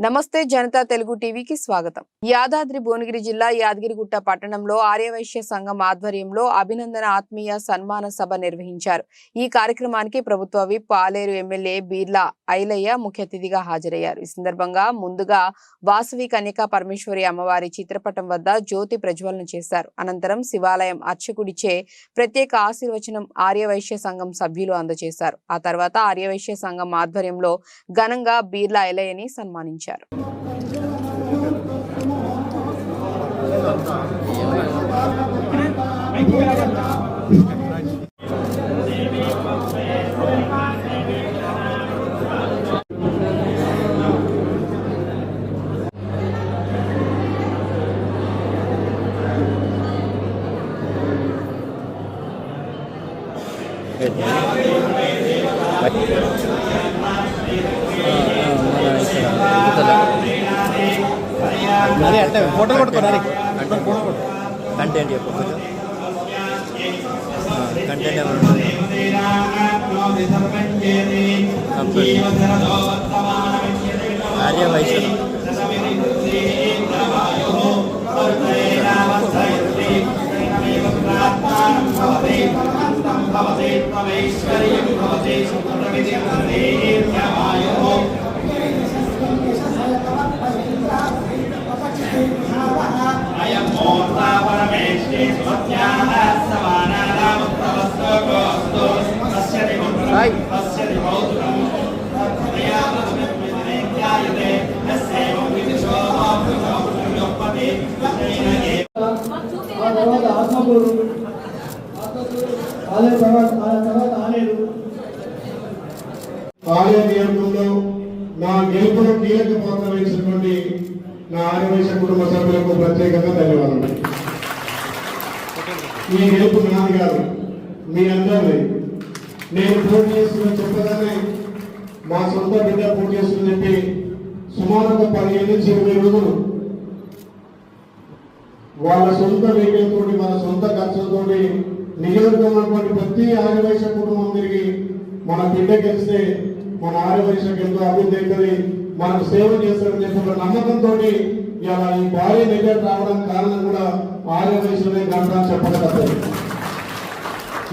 నమస్తే జనతా తెలుగు టీవీకి స్వాగతం. యాదాద్రి భువనగిరి జిల్లా యాదగిరిగుట్ట పట్టణంలో ఆర్యవైశ్య సంఘం ఆధ్వర్యంలో అభినందన ఆత్మీయ సన్మాన సభ నిర్వహించారు. ఈ కార్యక్రమానికి ప్రభుత్వ విప్ పాలేరు ఎమ్మెల్యే బీర్లా ఐలయ్య ముఖ్య అతిథిగా హాజరయ్యారు. ఈ సందర్భంగా ముందుగా వాసవి కన్యకా పరమేశ్వరి అమ్మవారి చిత్రపటం వద్ద జ్యోతి ప్రజ్వలన చేశారు. అనంతరం శివాలయం అర్చకుడిచే ప్రత్యేక ఆశీర్వచనం ఆర్యవైశ్య సంఘం సభ్యులు అందజేశారు. ఆ తర్వాత ఆర్యవైశ్య సంఘం ఆధ్వర్యంలో ఘనంగా బీర్లా ఐలయ్యని సన్మానించారు. ప్రవేశపెట్టారు Thank you. అదే అంటే ఫోటో కొట్టుకోవాలి అంటే కంటెంట్ చెప్పు కొంచెం. కంటెంట్ ఏమైనా ఉంటుంది ఆర్య వైశ్యం హాయ్ ఆ తర్వాత ఆత్మకూరు ఆలయ తర్వాత తర్వాత ఆలయం ఆలయ నియోజకంలో నా గెలుపులో కీలక పాత్ర వహించినటువంటి నా ఆదివేశ కుటుంబ సభ్యులకు ప్రత్యేకంగా ధన్యవాదాలు. ఈ గెలుపు నాది కాదు మీ అందరిది. నేను పోటీ చేస్తున్న చెప్పగానే మా సొంత బిడ్డ పోటీ చేస్తుందని చెప్పి సుమారు ఒక పదిహేను నుంచి ఇరవై రోజులు వాళ్ళ సొంత వెహికల్ తోటి వాళ్ళ సొంత ఖర్చులతో నియోజకవర్గం ఉన్నటువంటి ప్రతి ఆదివేశ కుటుంబం తిరిగి మన బిడ్డ గెలిస్తే మన ఆదివేశ ఎంతో అభివృద్ధి అవుతుంది. మనకు సేవ చేస్తారని చెప్పి ఒక నమ్మకంతో ఇలా ఈ భారీ రిజల్ట్ రావడం కారణం కూడా ఆర్యవైశ్యమే గంట చెప్పగలుగుతారు.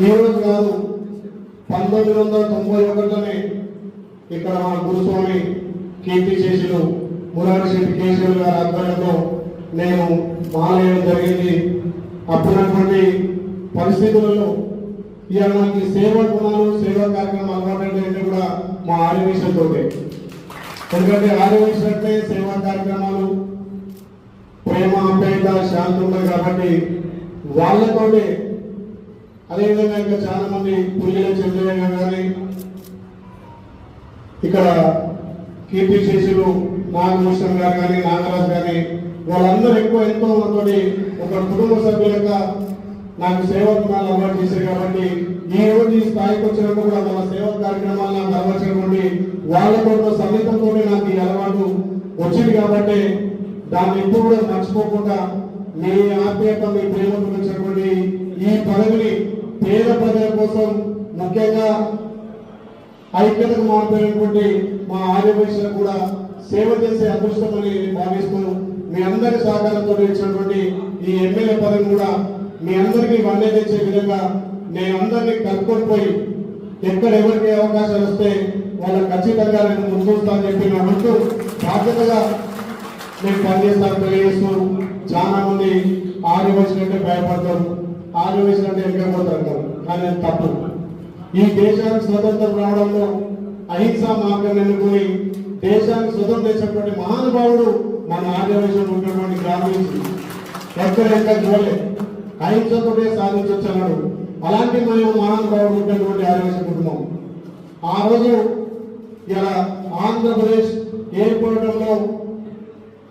ఈ రోజు కాదు పంతొమ్మిది వందల తొంభై ఒకటిలోనే ఇక్కడ మన గురుస్వామి కీర్తి చేసిన మురారి శెట్టి కేశవులు గారి ఆధ్వర్యంలో నేను మానేయడం జరిగింది. అప్పుడున్నటువంటి పరిస్థితులలో ఇవాళ మనకి సేవా గుణాలు సేవా కార్యక్రమం అలవాటు అంటే కూడా మా ఆర్యవేశంతో ఎందుకంటే ఆర్యవేశం సేవా కార్యక్రమాలు ప్రేమ అభ్యత శాంతి ఉన్నాయి కాబట్టి వాళ్ళతోటి అదేవిధంగా ఇంకా చాలా మంది పుల్లిల చంద్రయ్య కానీ ఇక్కడ కీర్తి శేషులు నాగభూషణ్ గారు కానీ నాగరాజ్ కానీ వాళ్ళందరూ ఎక్కువ ఎంతో మంది ఒక కుటుంబ సభ్యులుగా నాకు సేవ అలవాటు చేశారు కాబట్టి ఈ రోజు ఈ స్థాయికి వచ్చినప్పుడు కూడా మన సేవా కార్యక్రమాలు నాకు అలవర్చినటువంటి కొంత సన్నిహితంతో నాకు ఈ అలవాటు వచ్చింది కాబట్టి దాన్ని ఎప్పుడు కూడా మర్చిపోకుండా మీ ఆత్మీయత మీ ప్రేమ ఈ పదవిని పేద ప్రజల కోసం ముఖ్యంగా ఐక్యతకు మారిపోయినటువంటి మా ఆర్యవైశ్యులకు కూడా సేవ చేసే అదృష్టమని భావిస్తూ మీ అందరి సహకారంతో ఇచ్చినటువంటి ఈ ఎమ్మెల్యే పదవి కూడా మీ అందరికీ వన్నే తెచ్చే విధంగా నేను అందరినీ కనుక్కోనిపోయి ఎక్కడ ఎవరికి అవకాశాలు వస్తే వాళ్ళకి ఖచ్చితంగా నేను ముందుస్తాను చెప్పి నా ముందు బాధ్యతగా నేను పనిచేస్తాను తెలియజేస్తూ చాలా మంది ఆర్యవైశ్యులు అంటే భయపడతారు. ఆర్యవైశ్యులు అంటే వెనకపోతారు అంటారు కానీ తప్పు. ఈ దేశానికి స్వతంత్రం రావడంలో అహింసా మార్గం ఎన్నుకొని దేశానికి స్వతంత్రం తెచ్చినటువంటి మహానుభావుడు మన ఆర్యవైశ్యం ఉన్నటువంటి గ్రామీణ ఎక్కడ ఎక్కడ చూడలే. అహింసతోటే సాధించవచ్చు అన్నాడు. అలాంటి మనం మహానుభావుడు ఉన్నటువంటి ఆర్యవైశ్య కుటుంబం. ఆ రోజు ఇలా ఆంధ్రప్రదేశ్ ఏర్పడటంలో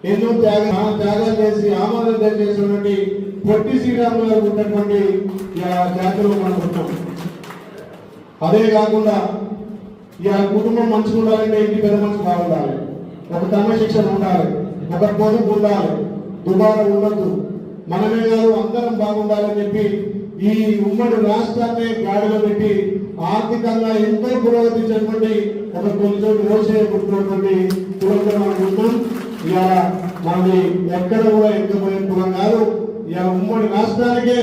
ఎన్నో త్యాగం త్యాగాలు చేసి ఆమోదం చేసినటువంటి పొట్టి శ్రీరాములు గారు ఉన్నటువంటి ఇలా జాతిలో మనం ఉంటాం అదే కాకుండా ఇక కుటుంబం మంచిగా ఉండాలంటే ఇంటి పెద్ద మనిషి బాగుండాలి ఒక క్రమశిక్షణ ఉండాలి. ఒక పొదుపు ఉండాలి. దుబారా ఉండొద్దు. మనమే కాదు అందరం బాగుండాలని చెప్పి ఈ ఉమ్మడి రాష్ట్రాన్ని గాడిలో పెట్టి ఆర్థికంగా ఎంతో పురోగతించినటువంటి ఒక కొన్ని చోట్ల మోసే పుట్టినటువంటి కులంగా మనం చూస్తున్నాం మనది ఎక్కడ కూడా ఎక్కబోయే కులం కాదు. ఇలా ఉమ్మడి రాష్ట్రానికే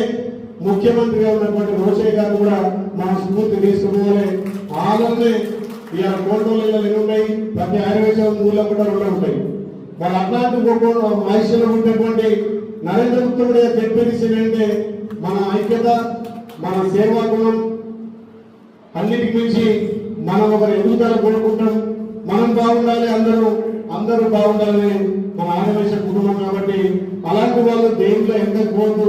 ముఖ్యమంత్రిగా ఉన్నటువంటి రోషయ్య గారు కూడా మన స్ఫూర్తి తీసుకుపోవాలి. ఆలోనే ఇవాళ కోటలో ఎన్ని ఉన్నాయి? ప్రతి ఆయుర్వేదం ఊళ్ళో కూడా రెండు ఉంటాయి. మరి అట్లాంటి ఒక మహిళలో ఉన్నటువంటి నరేంద్ర గుప్తుడు చెప్పేది ఏంటంటే మన ఐక్యత మన సేవా గుణం అన్నిటికి మించి మనం ఒకరి ఎదుగుదల కోరుకుంటాం. మనం బాగుండాలి అందరూ అందరూ బాగుండాలని మన ఆదివేశ కుటుంబం కాబట్టి అలాంటి వాళ్ళు దేంట్లో ఎంత కోరుతూ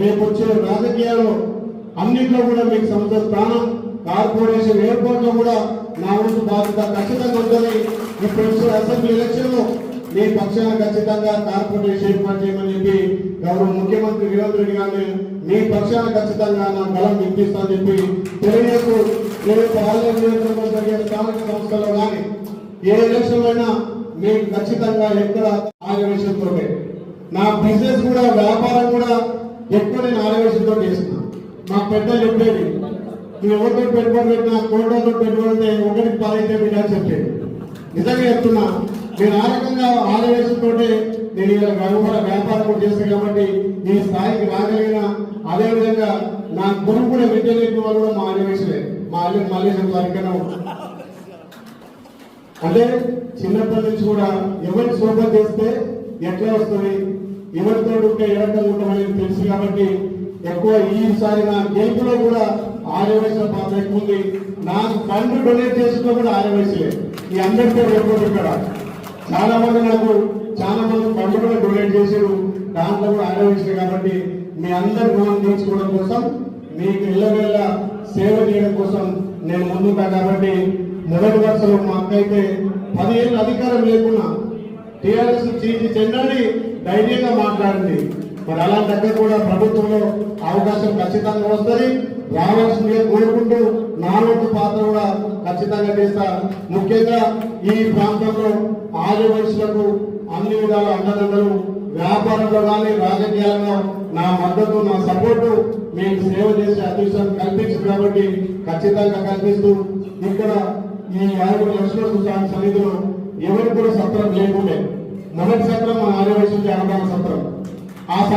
రేపు వచ్చే రాజకీయాలు అన్నింటిలో కూడా మీకు సంస్థ స్థానం కార్పొరేషన్ ఏర్పాట్లో కూడా నా వంతు బాధ్యత ఖచ్చితంగా ఉంటుంది. ఇప్పుడు వచ్చే అసెంబ్లీ ఎలక్షన్లో మీ పక్షాన ఖచ్చితంగా కార్పొరేషన్ ఏర్పాటు చేయమని చెప్పి గౌరవ ముఖ్యమంత్రి రేవంత్ రెడ్డి గారిని మీ పక్షాన ఖచ్చితంగా నా బలం వినిపిస్తానని చెప్పి తెలియజేస్తూ రేపు ఆన్లైన్ నియోజకవర్గంలో జరిగే స్థానిక సంస్థల్లో కానీ ఏ ఎలక్షన్ అయినా మీకు ఖచ్చితంగా ఎక్కడ ఆలోచనతో నా బిజినెస్ కూడా వ్యాపారం కూడా ఎక్కువ నేను ఆలోచనతో చేస్తున్నా. మా పెద్దలు చెప్పేది నువ్వు ఎవరితో పెట్టుబడి పెట్టినా కోట్లతో పెట్టుబడి ఒకటి పాలైతే బిడ్డ చెప్పేది నిజంగా చెప్తున్నా నేను ఆ రకంగా ఆలోచనతో నేను ఇలా వ్యాపార వ్యాపారం చేస్తాను కాబట్టి ఈ స్థాయికి రాగలిగిన అదే విధంగా నా గురువు కూడా విద్య వాళ్ళు కూడా మా ఆదివేశలే మా అల్లి మల్లేశ్వరం గారి అంటే చిన్నప్పటి నుంచి కూడా ఎవరిని శోభ చేస్తే ఎట్లా వస్తుంది? ఎవరితో ఉంటే ఉండడం ఉంటామనేది తెలుసు కాబట్టి ఎక్కువ ఈసారి నా గెలుపులో కూడా ఆర్యవయసుల పాత్ర ఎక్కువ ఉంది. నాకు ఫండ్ డొనేట్ చేసిన కూడా ఆర్యవయసులే ఈ అందరితో ఎక్కువ ఇక్కడ చాలా మంది నాకు చాలా మంది ఫండ్ కూడా డొనేట్ చేశారు. దాంట్లో కూడా ఆరోగించారు కాబట్టి మీ అందరి రుణం తీర్చుకోవడం కోసం మీకు ఇళ్ళ సేవ చేయడం కోసం నేను ముందుంటా కాబట్టి మొదటి వరుసలో మా అక్క అయితే పదిహేను అధికారం లేకున్నా టీఆర్ఎస్ చీచి చెందని ధైర్యంగా మాట్లాడింది మరి అలాంటి కూడా ప్రభుత్వంలో అవకాశం ఖచ్చితంగా వస్తుంది. రావాల్సిందిగా కోరుకుంటూ నా పాత్ర కూడా ఖచ్చితంగా చేస్తా. ముఖ్యంగా ఈ ప్రాంతంలో ఆది వయసులకు అన్ని విధాల అండదండలు వ్యాపారంలో కానీ రాజకీయాల్లో నా మద్దతు నా సపోర్టు మీకు సేవ చేసే అదృష్టం కల్పించింది కాబట్టి ఖచ్చితంగా కల్పిస్తూ ఇక్కడ ఈ ఆరుగురు లక్షల స్వామి సన్నిధిలో ఎవరికి కూడా సత్రం లేకుండే. మొదటి సత్రం మా ఆర్యవైశ్య అన్నదాన సత్రం. ఆ